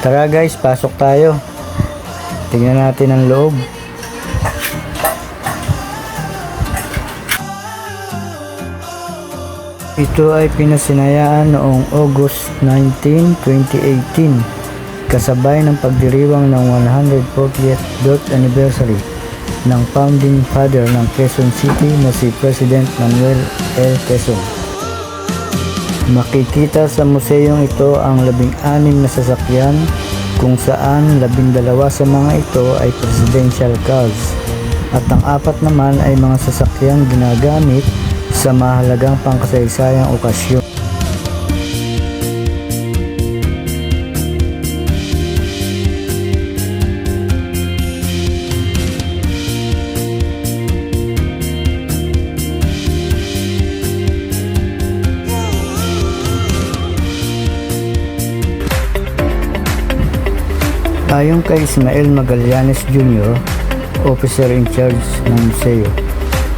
Tara guys, pasok tayo. Tingnan natin ang loob. Ito ay pinasinayaan noong August 19, 2018 kasabay ng pagdiriwang ng 140th birth anniversary ng founding father ng Quezon City na si President Manuel L. Quezon. Makikita sa museyong ito ang labing-anim na sasakyan kung saan labindalawa sa mga ito ay presidential cars at ang apat naman ay mga sasakyang ginagamit sa mahalagang pangkasaysayang okasyon. Ayon kay Ismael Magallanes Jr., officer in charge ng museo,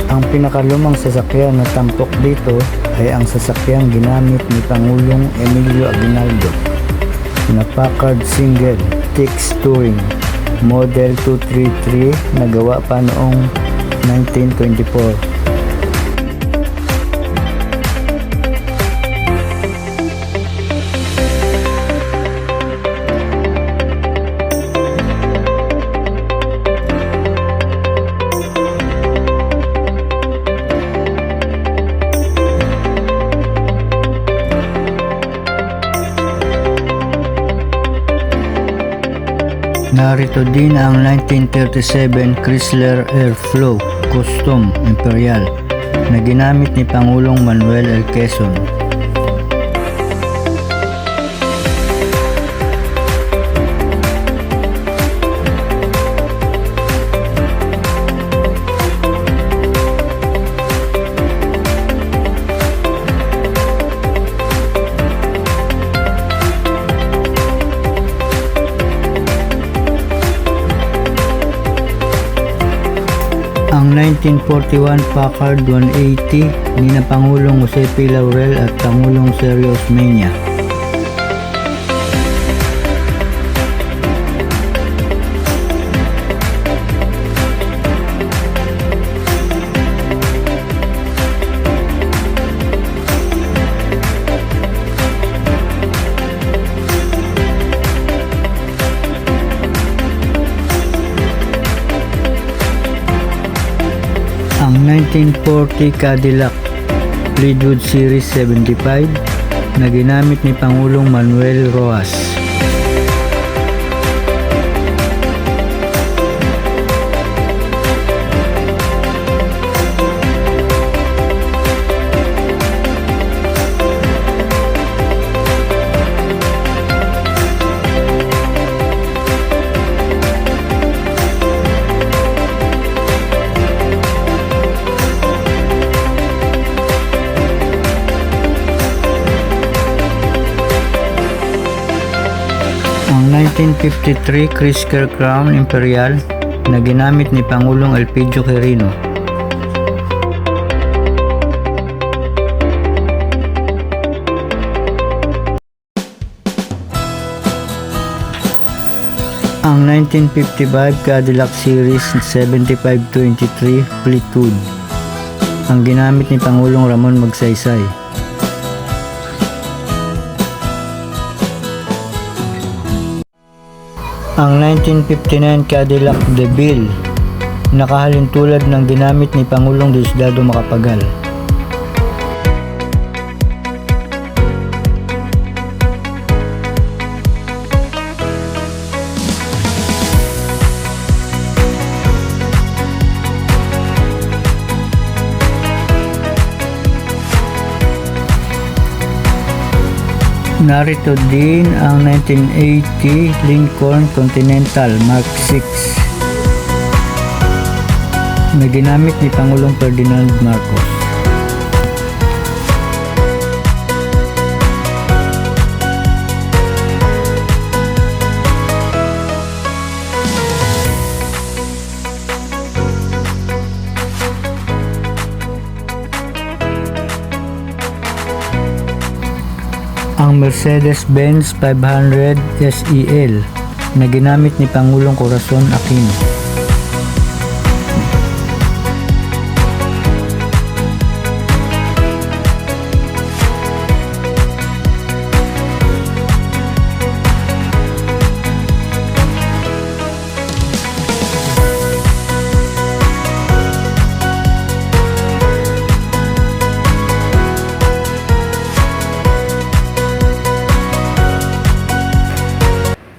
ang pinakalumang sasakyan na tampok dito ay ang sasakyang ginamit ni Pangulong Emilio Aguinaldo na Packard Single Tix Touring Model 233 na gawa pa noong 1924. Narito din ang 1937 Chrysler Airflow Custom Imperial na ginamit ni Pangulong Manuel L. Quezon. Ang 1941 Packard 180 ni na Pangulong Jose P. Laurel at Pangulong Sergio Osmeña. Ang 1940 Cadillac Fleetwood Series 75 na ginamit ni Pangulong Manuel Roas. 1953 Chrysler Crown Imperial na ginamit ni Pangulong Elpidio Quirino. Ang 1955 Cadillac Series 7523 Fleetwood ang ginamit ni Pangulong Ramon Magsaysay. Ang 1959 Cadillac DeVille nakahalin tulad ng ginamit ni Pangulong Diosdado Macapagal. Narito din ang 1980 Lincoln Continental Mark VI na ginamit ni Pangulong Ferdinand Marcos. Ang Mercedes-Benz 500 SEL na ginamit ni Pangulong Corazon Aquino.